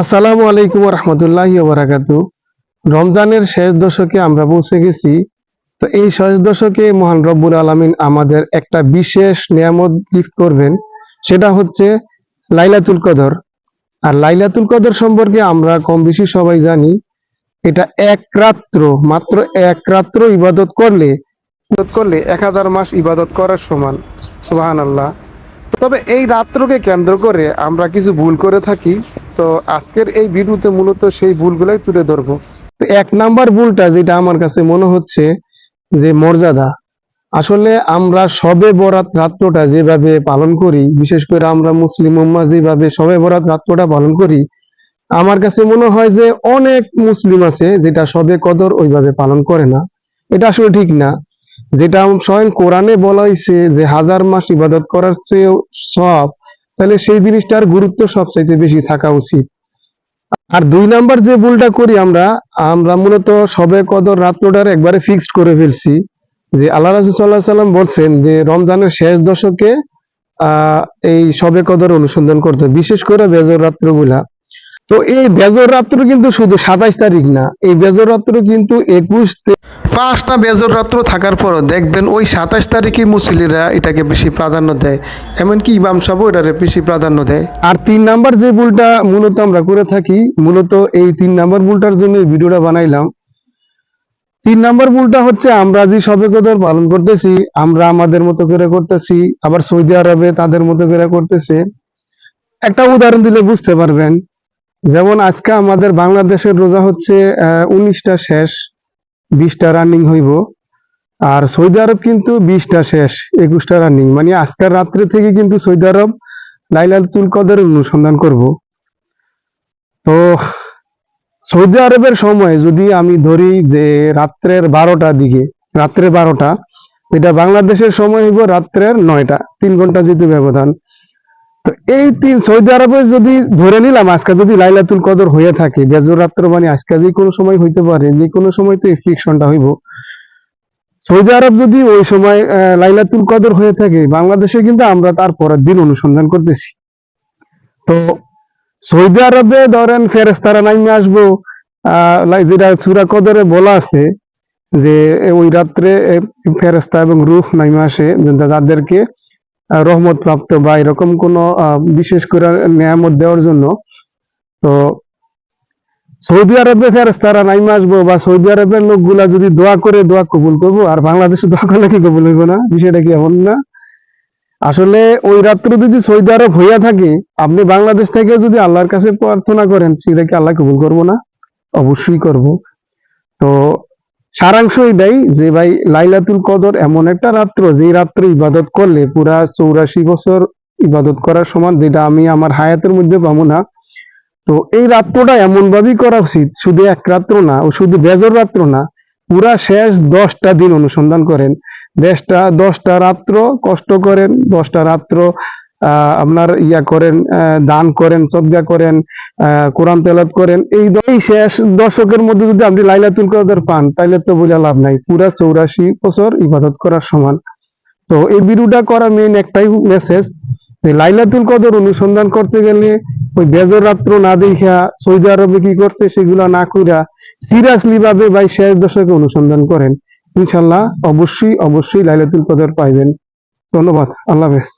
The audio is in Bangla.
আসসালামু আলাইকুম রহমতুল্লাহ বারাকাতু রমজানের শেষ দশকে আমরা পৌঁছে গেছি। তো এই শেষ দশকে মহান রব্বুল আলমিন আমাদের একটা বিশেষ নিয়ামত গিফট করবেন। সেটা হচ্ছে লাইলাতুল কদর। আর লাইলাতুল কদর সম্পর্কে আমরা কম বেশি সবাই জানি, এটা এক রাত্র, মাত্র এক রাত্র ইবাদত করলে করলে এক হাজার মাস ইবাদত করার সমান। সুবাহান আল্লাহ তবে এই রাত্রকে কেন্দ্র করে আমরা কিছু ভুল করে থাকি। তো আজকের এই ভিডিওতে মূলত সেই ভুলগুলাই তুলে ধরবো। এক নাম্বার ভুলটা যেটা আমার কাছে মনে হচ্ছে যে মর্যাদা। আসলে আমরা সবে বরাত রাত্রটা যেভাবে পালন করি, বিশেষ করে আমরা মুসলিম উম্মা যেভাবে সবে বরাত রাত্রটা পালন করি, আমার কাছে মনে হয় যে অনেক মুসলিম আছে যেটা সবে কদর ওইভাবে পালন করে না। এটা আসলে ঠিক না। যেটা স্বয়ং কোরআনে বলা হয়েছে যে হাজার মাস ইবাদত করার চেয়েও সব, তাহলে সেই জিনিসটার গুরুত্ব সবচাইতে বেশি থাকা উচিত। আর দুই নাম্বার যে ভুলটা করি আমরা আমরা মূলত সবে কদর রাত্রটার একবারে ফিক্সড করে ফেলছি যে আল্লাহ রাসুল সাল্লাহ সাল্লাম বলছেন যে রমজানের শেষ দশকে এই সবে কদর অনুসন্ধান করতে বিশেষ করে বেজর রাত্রগুলা। তো এই বেজর রাত্র কিন্তু শুধু সাতাইশ তারিখ না, এই বেজর রাত্র কিন্তু একুশ পাঁচটা বেজর রাত্র থাকার পরও দেখবেন ওই সাতাশ তারিখে মুসলিরা এটাকে বেশি প্রাধান্য দেয়। এমনকি ইমাম সাহেব এটারে বেশি প্রাধান্য দেয়। আর তিন নাম্বার যে ভুলটা মূলত আমরা করে থাকি, মূলত এই তিন নাম্বার ভুলটার জন্য ভিডিওটা বানাইলাম। তিন নাম্বার ভুলটা হচ্ছে আমরা যে সবে কদর পালন করতেছি, আমরা আমাদের মতো করে করতেছি, আবার সৌদি আরবে তাদের মতো করে করতেছে। একটা উদাহরণ দিলে বুঝতে পারবেন, যেমন আজকে আমাদের বাংলাদেশের রোজা হচ্ছে উনিশটা শেষ। বিশটা রানিং হইব। আর সৌদি আরব কিন্তু বিশটা শেষ, একুশটা রানিং মানে আজকের রাত্রে থেকে কিন্তু সৌদি আরব লাইলাতুল কদর অনুসন্ধান করব। তো সৌদি আরবের সময় যদি আমি ধরি যে রাত্রের বারোটা দিকে, রাত্রে বারোটা, এটা বাংলাদেশের সময় হইব রাত্রের নয়টা, তিন ঘণ্টা যেহেতু ব্যবধান। তো এই তিন সৌদি আরবে যদি ধরে নিলাম, আজকে যদি লাইলাতুল কদর হয়ে থাকে বেজর রাত্র মানে আজকে যে কোনো সময় হইতে পারে, যে কোনো সময় তো এই ফিকশনটা হইব। সৌদি আরব যদি ওই সময় লাইলাতুল কদর হয়ে থাকে, বাংলাদেশে কিন্তু আমরা তার পরের দিন অনুসন্ধান করতেছি। তো সৌদি আরবে ধরেন ফেরেস্তারা নাইমে আসব, আহ যেটা সুরা কদরে বলা আছে, যে ওই রাত্রে ফেরেস্তা এবং রুফ নাইমে আসে যাদেরকে রহমত প্রাপ্ত বা এরকম কোন বিশেষ করে নিয়ামত দেওয়ার জন্য। তো সৌদি আরবে ফেরেস্তারা নাইমে আসব বা সৌদি আরবের লোকগুলা যদি দোয়া করে দোয়া কবুল করব, আর বাংলাদেশে দোয়া করলে কি কবুল হইব না? বিষয়টা কি এমন না? আসলে ওই রাত্র যদি সৌদি আরব হইয়া থাকে, আপনি বাংলাদেশ থেকে যদি আল্লাহর কাছে প্রার্থনা করেন, সেটা কি আল্লাহ কবুল করব না? অবশ্যই করব। তো সারাংশ এটাই যে ভাই লাইলাতুল কদর এমন একটা রাত্র যে রাত্র ইবাদত করলে পুরা চৌরাশি বছর ইবাদত করার সমান, যেটা আমি আমার হায়াতের মধ্যে পাবো না। তো এই রাত্রটা এমন ভাবেই করা উচিত, শুধু এক রাত্র না, ও শুধু বেজর রাত্র না, পুরা শেষ দশটা দিন অনুসন্ধান করেন। দশটা দশটা রাত্র কষ্ট করেন, দশটা রাত্র আপনার ইয়া করেন দান করেন, সদ্গা করেন কোরআন তেলাত করেন। এই শেষ। দশকের মধ্যে যদি আপনি লাইলাতুল কদর পান তাহলে তো বোঝা লাভ নাই। পুরা চৌরাশি বছর ইবাদত করার সমান। তো এই ভিডিওটা করা মেইন একটাই মেসেজ লাইলাতুল কদর অনুসন্ধান করতে গেলে ওই বেজর রাত্র না দেখা সৌদি আরবে কি করছে সেগুলা না কইরা সিরিয়াসলি ভাবে ভাই শেষ দশকে অনুসন্ধান করেন। ইনশাল্লাহ অবশ্যই অবশ্যই লাইলাতুল কদর পাইবেন। ধন্যবাদ। আল্লাহ হাফেজ।